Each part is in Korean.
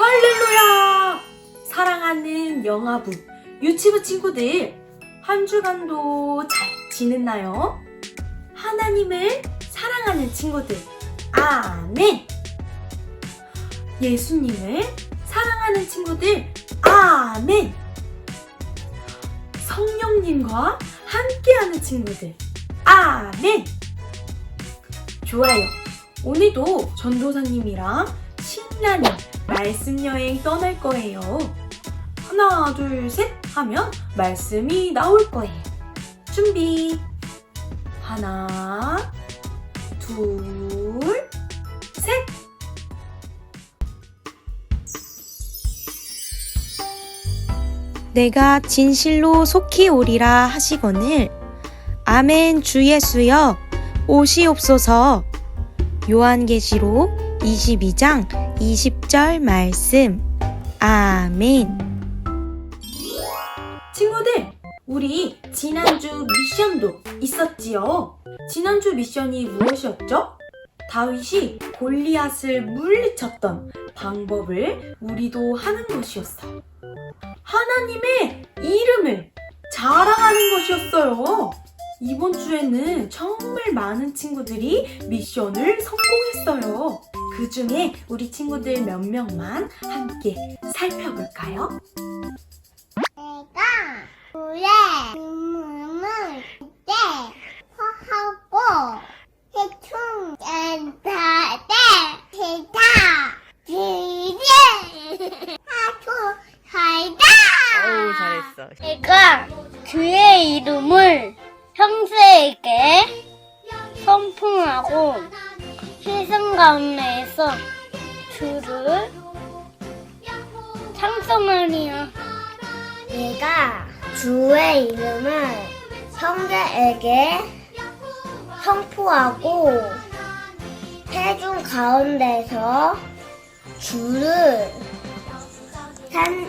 할렐루야! 사랑하는 영아부, 유치부 친구들, 한 주간도 잘 지냈나요? 하나님을 사랑하는 친구들, 아멘! 예수님을 사랑하는 친구들, 아멘! 성령님과 함께하는 친구들, 아멘! 좋아요. 오늘도 전도사님이랑 신나는 말씀 여행 떠날 거예요. 하나, 둘, 셋 하면 말씀이 나올 거예요. 준비. 하나, 둘, 셋. 내가 진실로 속히 오리라 하시거늘 아멘 주 예수여 오시옵소서 요한계시록 22장 20절 말씀 아멘 친구들, 우리 지난주 미션도 있었지요. 지난주 미션이 무엇이었죠? 다윗이 골리앗을 물리쳤던 방법을 우리도 하는 것이었어요. 하나님의 이름을 자랑하는 것이었어요. 이번 주에는 정말 많은 친구들이 미션을 성공했어요. 그 중에 우리 친구들 몇 명만 함께 살펴볼까요? 내가 불에 눈물을 때 허하고 해충 엔타때 기타 지지 하초 살다 어우 잘했어. 내가 주의 이름을 형제에게 선풍하고 세상 가운데 찬송하리요. 내가 주의 이름을 형제에게 선포하고 회중 가운데서 주를 찬,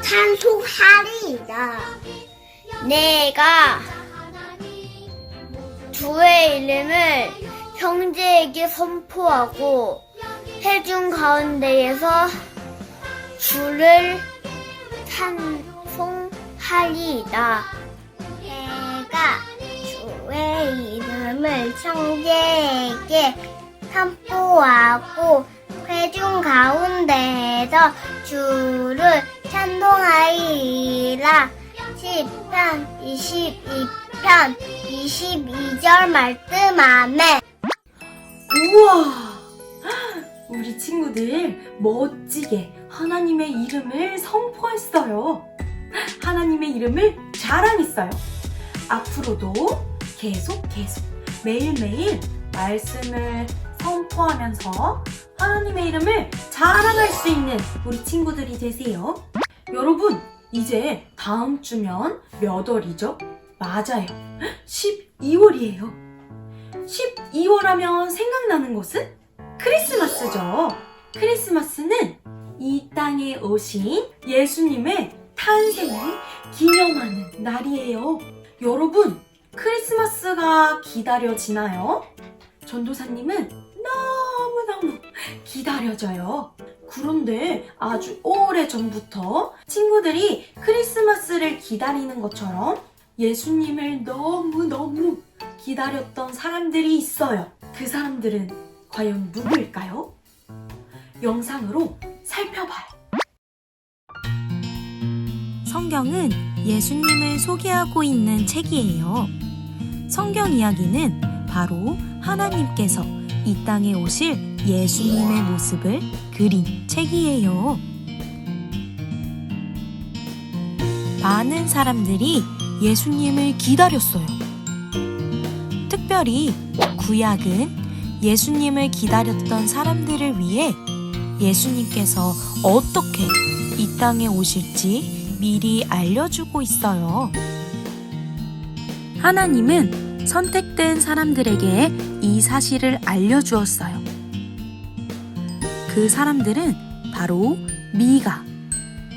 찬송하리이다. 내가 주의 이름을 형제에게 선포하고 회중 가운데에서 주를 찬송하리이다. 내가 주의 이름을 형제에게 선포하고 회중 가운데에서 주를 찬송하리라. 10편 22편 22절 말씀 안에 우와! 우리 친구들 멋지게 하나님의 이름을 선포했어요. 하나님의 이름을 자랑했어요. 앞으로도 계속 계속 매일매일 말씀을 선포하면서 하나님의 이름을 자랑할 수 있는 우리 친구들이 되세요. 여러분, 이제 다음 주면 몇 월이죠? 맞아요. 12월이에요. 12월 하면 생각나는 것은 크리스마스죠. 크리스마스는 이 땅에 오신 예수님의 탄생을 기념하는 날이에요. 여러분, 크리스마스가 기다려지나요? 전도사님은 너무너무 기다려져요. 그런데 아주 오래 전부터 친구들이 크리스마스를 기다리는 것처럼 예수님을 너무너무 기다렸던 사람들이 있어요. 그 사람들은 과연 누구일까요? 영상으로 살펴봐요. 성경은 예수님을 소개하고 있는 책이에요. 성경 이야기는 바로 하나님께서 이 땅에 오실 예수님의 모습을 그린 책이에요. 많은 사람들이 예수님을 기다렸어요. 특별히 구약은 예수님을 기다렸던 사람들을 위해 예수님께서 어떻게 이 땅에 오실지 미리 알려주고 있어요. 하나님은 선택된 사람들에게 이 사실을 알려주었어요. 그 사람들은 바로 미가,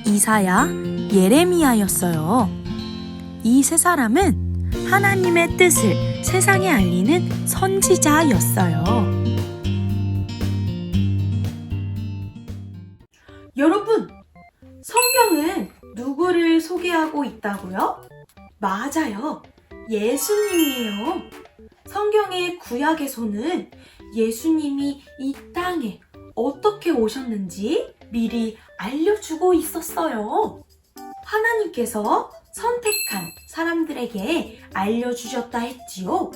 이사야, 예레미야였어요. 이 세 사람은 하나님의 뜻을 세상에 알리는 선지자였어요. 소개하고 있다고요? 맞아요. 예수님이에요. 성경의 구약에서는 예수님이 이 땅에 어떻게 오셨는지 미리 알려주고 있었어요. 하나님께서 선택한 사람들에게 알려주셨다 했지요.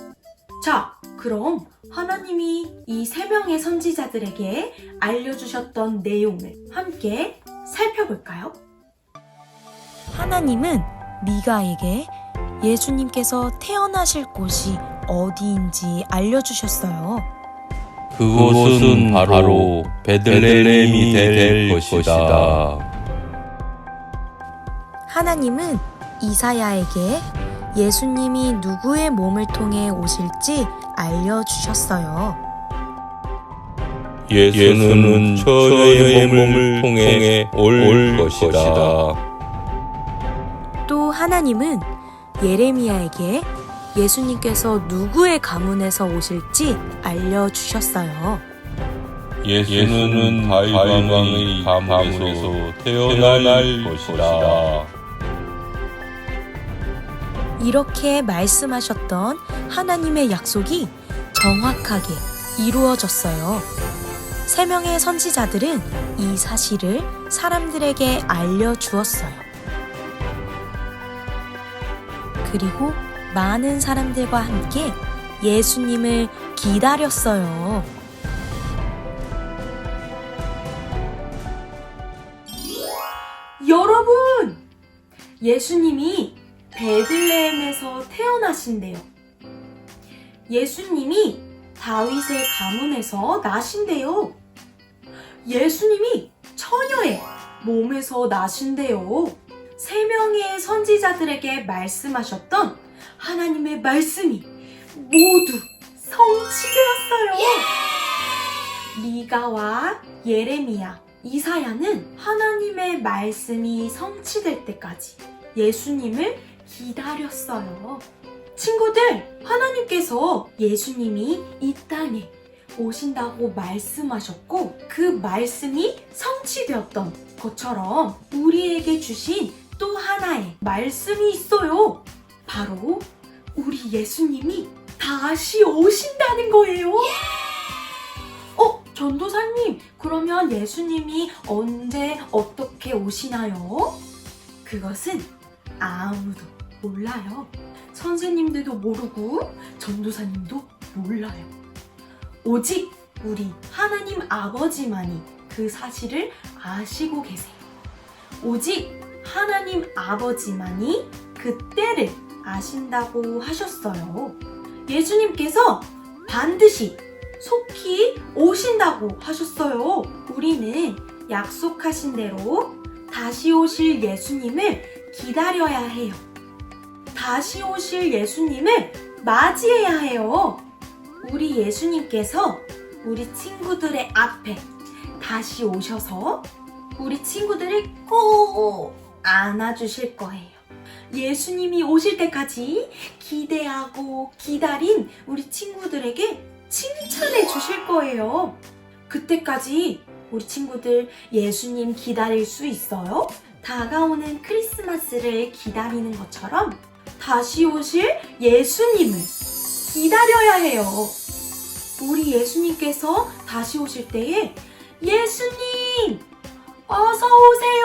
자, 그럼 하나님이 이 세 명의 선지자들에게 알려주셨던 내용을 함께 살펴볼까요? 하나님은 미가에게 예수님께서 태어나실 곳이 어디인지 알려주셨어요. 그곳은 바로 베들레헴이 될 것이다. 하나님은 이사야에게 예수님이 누구의 몸을 통해 오실지 알려주셨어요. 예수는 처녀의 몸을 통해 올 것이다. 또 하나님은 예레미야에게 예수님께서 누구의 가문에서 오실지 알려주셨어요. 예수는 다윗 왕의 가문에서 태어날 것이다. 이렇게 말씀하셨던 하나님의 약속이 정확하게 이루어졌어요. 세 명의 선지자들은 이 사실을 사람들에게 알려주었어요. 그리고 많은 사람들과 함께 예수님을 기다렸어요. 여러분! 예수님이 베들레헴에서 태어나신대요. 예수님이 다윗의 가문에서 나신대요. 예수님이 처녀의 몸에서 나신대요. 세 명의 선지자들에게 말씀하셨던 하나님의 말씀이 모두 성취되었어요. 미가와 예레미야, 이사야는 하나님의 말씀이 성취될 때까지 예수님을 기다렸어요. 친구들, 하나님께서 예수님이 이 땅에 오신다고 말씀하셨고 그 말씀이 성취되었던 것처럼 우리에게 주신 또 하나의 말씀이 있어요. 바로 우리 예수님이 다시 오신다는 거예요. 어, 전도사님, 그러면 예수님이 언제 어떻게 오시나요? 그것은 아무도 몰라요. 선생님들도 모르고 전도사님도 몰라요. 오직 우리 하나님 아버지만이 그 사실을 아시고 계세요. 오직 하나님 아버지만이 그 때를 아신다고 하셨어요. 예수님께서 반드시 속히 오신다고 하셨어요. 우리는 약속하신 대로 다시 오실 예수님을 기다려야 해요. 다시 오실 예수님을 맞이해야 해요. 우리 예수님께서 우리 친구들의 앞에 다시 오셔서 우리 친구들을 꼭 안아주실 거예요. 예수님이 오실 때까지 기대하고 기다린 우리 친구들에게 칭찬해 주실 거예요. 그때까지 우리 친구들 예수님 기다릴 수 있어요? 다가오는 크리스마스를 기다리는 것처럼 다시 오실 예수님을 기다려야 해요. 우리 예수님께서 다시 오실 때에 예수님! 어서 오세요!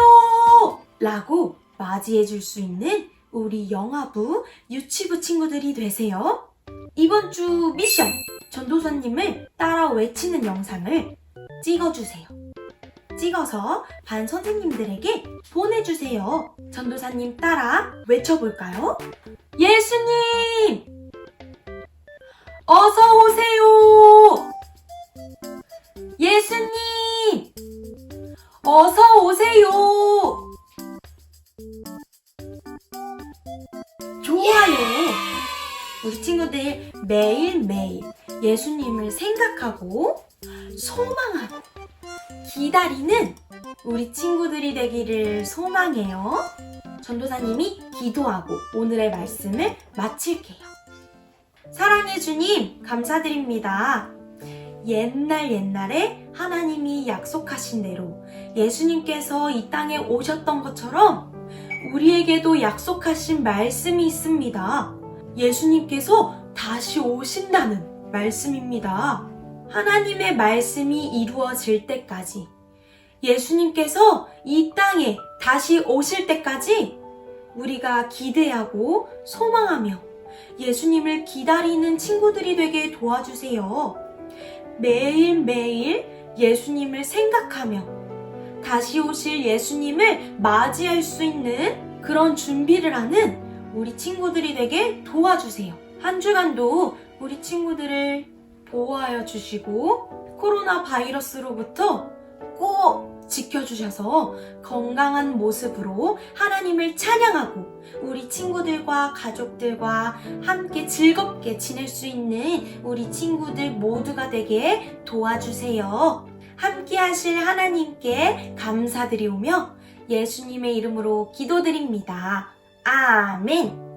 라고 맞이해 줄 수 있는 우리 영화부, 유치부 친구들이 되세요. 이번 주 미션! 전도사님을 따라 외치는 영상을 찍어주세요. 찍어서 반 선생님들에게 보내주세요. 전도사님 따라 외쳐볼까요? 예수님! 어서 오세요! 예수님을 생각하고 소망하고 기다리는 우리 친구들이 되기를 소망해요. 전도사님이 기도하고 오늘의 말씀을 마칠게요. 사랑해 주님, 감사드립니다. 옛날 옛날에 하나님이 약속하신 대로 예수님께서 이 땅에 오셨던 것처럼 우리에게도 약속하신 말씀이 있습니다. 예수님께서 다시 오신다는 말씀입니다. 하나님의 말씀이 이루어질 때까지 예수님께서 이 땅에 다시 오실 때까지 우리가 기대하고 소망하며 예수님을 기다리는 친구들이 되게 도와주세요. 매일매일 예수님을 생각하며 다시 오실 예수님을 맞이할 수 있는 그런 준비를 하는 우리 친구들이 되게 도와주세요. 한 주간도 우리 친구들을 보호하여 주시고 코로나 바이러스로부터 꼭 지켜주셔서 건강한 모습으로 하나님을 찬양하고 우리 친구들과 가족들과 함께 즐겁게 지낼 수 있는 우리 친구들 모두가 되게 도와주세요. 함께 하실 하나님께 감사드리오며 예수님의 이름으로 기도드립니다. 아멘.